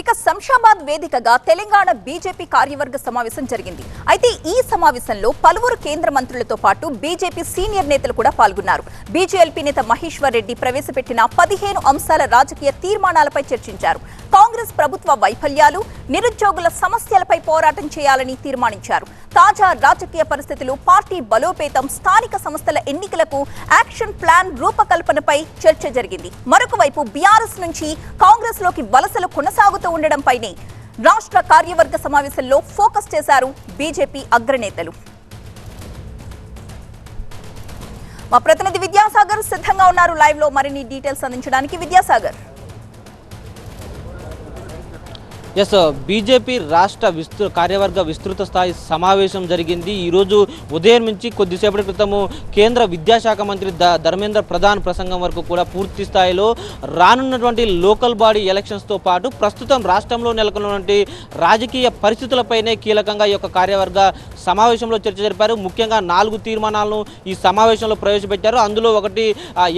ఇక శంషాబాద్ వేదికగా తెలంగాణ బీజేపీ కార్యవర్గ సమావేశం జరిగింది. అయితే ఈ సమావేశంలో పలువురు కేంద్ర మంత్రులతో పాటు బీజేపీ సీనియర్ నేతలు కూడా పాల్గొన్నారు. బీజేఎల్పీ నేత మహేశ్వర్ రెడ్డి ప్రవేశపెట్టిన పదిహేను అంశాల రాజకీయ తీర్మానాలపై చర్చించారు. కాంగ్రెస్ ప్రభుత్వ వైఫల్యాలు నిరుద్యోగుల సమస్యలపై పోరాటం చేయాలని తీర్మానించారు. తాజా రాజకీయ పరిస్థితులు పార్టీ బలోపేతం స్థానిక సంస్థల ఎన్నికలకు యాక్షన్ ప్లాన్ రూపకల్పనపై చర్చ జరిగింది. మరొక వైపు బీఆర్ఎస్ నుంచి కాంగ్రెస్లోకి వలసలు కొనసాగుతూ ఉండడంపైనే రాష్ట్ర కార్యవర్గ సమావేశంలో ఫోకస్ చేశారు బీజేపీ అగ్రనేతలు. మా ప్రతినిధి విద్యాసాగర్ సిద్ధంగా ఉన్నారు. లైవ్లో మరిన్ని డీటెయిల్స్ అందించడానికి విద్యాసాగర్. ఎస్ బీజేపీ రాష్ట్ర విస్తృ కార్యవర్గ విస్తృత స్థాయి సమావేశం జరిగింది. ఈరోజు ఉదయం నుంచి కొద్దిసేపటి క్రితము కేంద్ర విద్యాశాఖ మంత్రి ద ధర్మేంద్ర ప్రధాన్ ప్రసంగం వరకు కూడా పూర్తి స్థాయిలో రానున్నటువంటి లోకల్ బాడీ ఎలక్షన్స్తో పాటు ప్రస్తుతం రాష్ట్రంలో నెలకొన్నటువంటి రాజకీయ పరిస్థితులపైనే కీలకంగా ఈ యొక్క కార్యవర్గ సమావేశంలో చర్చ జరిపారు. ముఖ్యంగా నాలుగు తీర్మానాలను ఈ సమావేశంలో ప్రవేశపెట్టారు. అందులో ఒకటి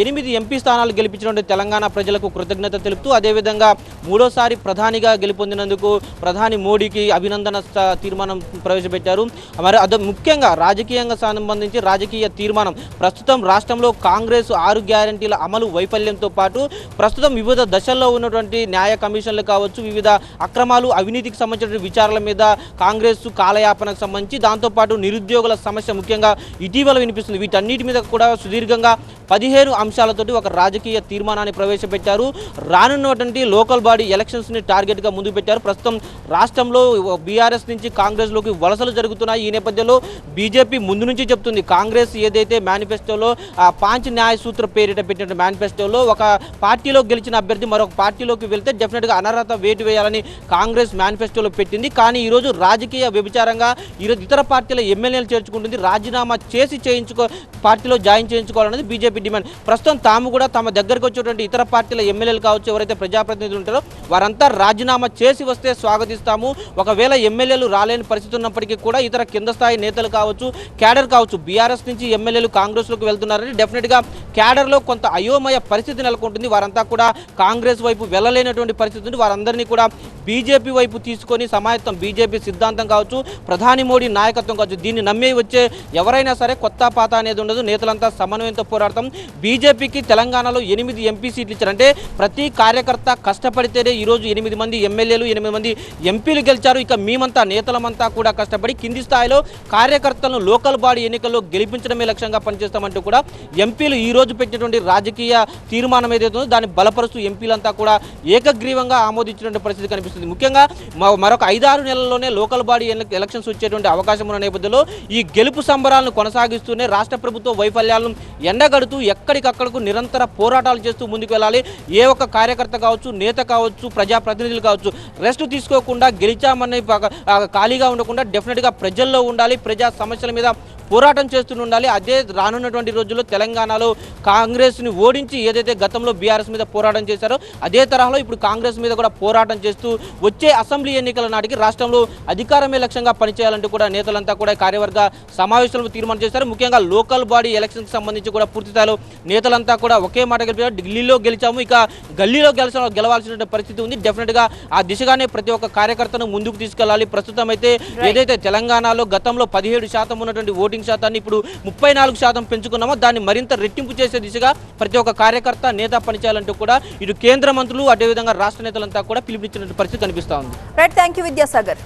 ఎనిమిది ఎంపీ స్థానాలు గెలిపించినటువంటి తెలంగాణ ప్రజలకు కృతజ్ఞత తెలుపుతూ అదేవిధంగా మూడోసారి ప్రధానిగా గెలుపొందిన చేసినందుకు ప్రధాని మోడీకి అభినందన తీర్మానం ప్రవేశపెట్టారు. మరి అదే ముఖ్యంగా రాజకీయంగా సంబంధించి రాజకీయ తీర్మానం. ప్రస్తుతం రాష్ట్రంలో కాంగ్రెస్ ఆరు గ్యారంటీల అమలు వైఫల్యంతో పాటు ప్రస్తుతం వివిధ దశల్లో ఉన్నటువంటి న్యాయ కమిషన్లు కావచ్చు వివిధ అక్రమాలు అవినీతికి సంబంధించిన విచారాల మీద కాంగ్రెస్ కాలయాపనకు సంబంధించి దాంతోపాటు నిరుద్యోగుల సమస్య ముఖ్యంగా ఇటీవల వినిపిస్తుంది. వీటన్నిటి మీద కూడా సుదీర్ఘంగా పదిహేను అంశాలతోటి ఒక రాజకీయ తీర్మానాన్ని ప్రవేశపెట్టారు. రానున్నటువంటి లోకల్ బాడీ ఎలక్షన్స్ని టార్గెట్గా ముందు పెట్టారు. ప్రస్తుతం రాష్ట్రంలో బీఆర్ఎస్ నుంచి కాంగ్రెస్లోకి వలసలు జరుగుతున్నాయి ఈ నేపథ్యంలో. బీజేపీ ముందు నుంచి చెప్తుంది. కాంగ్రెస్ ఏదైతే మేనిఫెస్టోలో ఆ పాంచ్ న్యాయ సూత్ర పేరిట పెట్టిన మేనిఫెస్టోలో ఒక పార్టీలో గెలిచిన అభ్యర్థి మరొక పార్టీలోకి వెళ్తే డెఫినెట్గా అనర్హత వేటు వేయాలని కాంగ్రెస్ మేనిఫెస్టోలో పెట్టింది. కానీ ఈరోజు రాజకీయ వ్యభిచారంగా ఈరోజు ఇతర పార్టీల ఎమ్మెల్యేలు చేర్చుకుంటుంది. రాజీనామా చేసి చేయించుకో పార్టీలో జాయిన్ చేయించుకోవాలన్నది బీజేపీ డిమాండ్. ప్రస్తుతం తాము కూడా తమ దగ్గరకు వచ్చేటువంటి ఇతర పార్టీల ఎమ్మెల్యేలు కావచ్చు ఎవరైతే ప్రజాప్రతినిధులు ఉంటారో వారంతా రాజీనామా చేసి వస్తే స్వాగతిస్తాము. ఒకవేళ ఎమ్మెల్యేలు రాలేని పరిస్థితి ఉన్నప్పటికీ కూడా ఇతర కింద స్థాయి నేతలు కావచ్చు క్యాడర్ కావచ్చు బీఆర్ఎస్ నుంచి ఎమ్మెల్యేలు కాంగ్రెస్లోకి వెళ్తున్నారని డెఫినెట్గా క్యాడర్లో కొంత అయోమయ పరిస్థితి నెలకొంటుంది. వారంతా కూడా కాంగ్రెస్ వైపు వెళ్ళలేనటువంటి పరిస్థితి ఉంది. వారందరినీ కూడా బీజేపీ వైపు తీసుకొని సమాయత్తం బీజేపీ సిద్ధాంతం కావచ్చు ప్రధాని మోడీ నాయకత్వం కావచ్చు దీన్ని నమ్మే వచ్చే ఎవరైనా సరే కొత్త పాత అనేది ఉండదు. నేతలంతా సమన్వయంతో పోరాడతాం. బీజేపీకి తెలంగాణలో ఎనిమిది ఎంపీ సీట్లు ఇచ్చారంటే ప్రతి కార్యకర్త కష్టపడితేనే ఈరోజు ఎనిమిది మంది ఎమ్మెల్యేలు ఎనిమిది మంది ఎంపీలు గెలిచారు. ఇక మేమంతా నేతలమంతా కూడా కష్టపడి కింది స్థాయిలో కార్యకర్తలను లోకల్ బాడీ ఎన్నికల్లో గెలిపించడమే లక్ష్యంగా పనిచేస్తామంటూ కూడా ఎంపీలు ఈ రోజు పెట్టినటువంటి రాజకీయ తీర్మానం ఏదైతే ఉందో దాన్ని బలపరుస్తూ ఎంపీలంతా కూడా ఏకగ్రీవంగా ఆమోదించినటువంటి పరిస్థితి కనిపిస్తుంది. ముఖ్యంగా మ- మరొక ఐదారు నెలల్లోనే లోకల్ బాడీ ఎన్ని- ఎలక్షన్స్ వచ్చేటువంటి అవకాశం ఉన్న నేపథ్యంలో ఈ గెలుపు సంబరాలను కొనసాగిస్తూనే రాష్ట్ర ప్రభుత్వ వైఫల్యాలను ఎండగడుతూ ఎక్కడికక్కడకు నిరంతర పోరాటాలు చేస్తూ ముందుకు వెళ్ళాలి. ఏ ఒక్క కార్యకర్త కావచ్చు నేత కావచ్చు ప్రజాప్రతినిధులు కావచ్చు రెస్ట్ తీసుకోకుండా గెలిచామని ఖాళీగా ఉండకుండా డెఫినెట్గా ప్రజల్లో ఉండాలి. ప్రజా సమస్యల మీద పోరాటం చేస్తూ ఉండాలి అదే రానున్నటువంటి రోజుల్లో తెలంగాణలో కాంగ్రెస్ని ఓడించి ఏదైతే గతంలో బీఆర్ఎస్ మీద పోరాటం చేశారో అదే తరహాలో ఇప్పుడు కాంగ్రెస్ మీద కూడా పోరాటం చేస్తూ వచ్చే అసెంబ్లీ ఎన్నికల నాటికి రాష్ట్రంలో అధికారమే లక్ష్యంగా పనిచేయాలంటూ కూడా నేతలంతా కూడా కార్యవర్గ సమావేశంలో తీర్మానం చేశారు. ముఖ్యంగా లోకల్ బాడీ ఎలక్షన్కి సంబంధించి కూడా పూర్తి స్థాయిలో నేతలంతా కూడా ఒకే మాట గెలిపారు. ఢిల్లీలో గెలిచాము. ఇక గల్లీలో గెలిచ గెలవాల్సిన పరిస్థితి ఉంది. డెఫినెట్గా ఆ దిశగానే ప్రతి ఒక్క కార్యకర్తను ముందుకు తీసుకెళ్ళాలి. ప్రస్తుతం అయితే ఏదైతే తెలంగాణలో గతంలో పదిహేడు శాతం ఉన్నటువంటి ఓటింగ్ శాతాన్ని ఇప్పుడు ముప్పై నాలుగు శాతం పెంచుకున్నామో దాన్ని మరింత రెట్టింపు చేసే దిశగా ప్రతి ఒక్క కార్యకర్త నేత పనిచేయాలంటూ కూడా ఇటు కేంద్ర మంత్రులు అదేవిధంగా రాష్ట్ర నేతలంతా కూడా పిలుపునిచ్చినటువంటి పరిస్థితి కనిపిస్తా ఉంది. Right thank you Vidyasagar.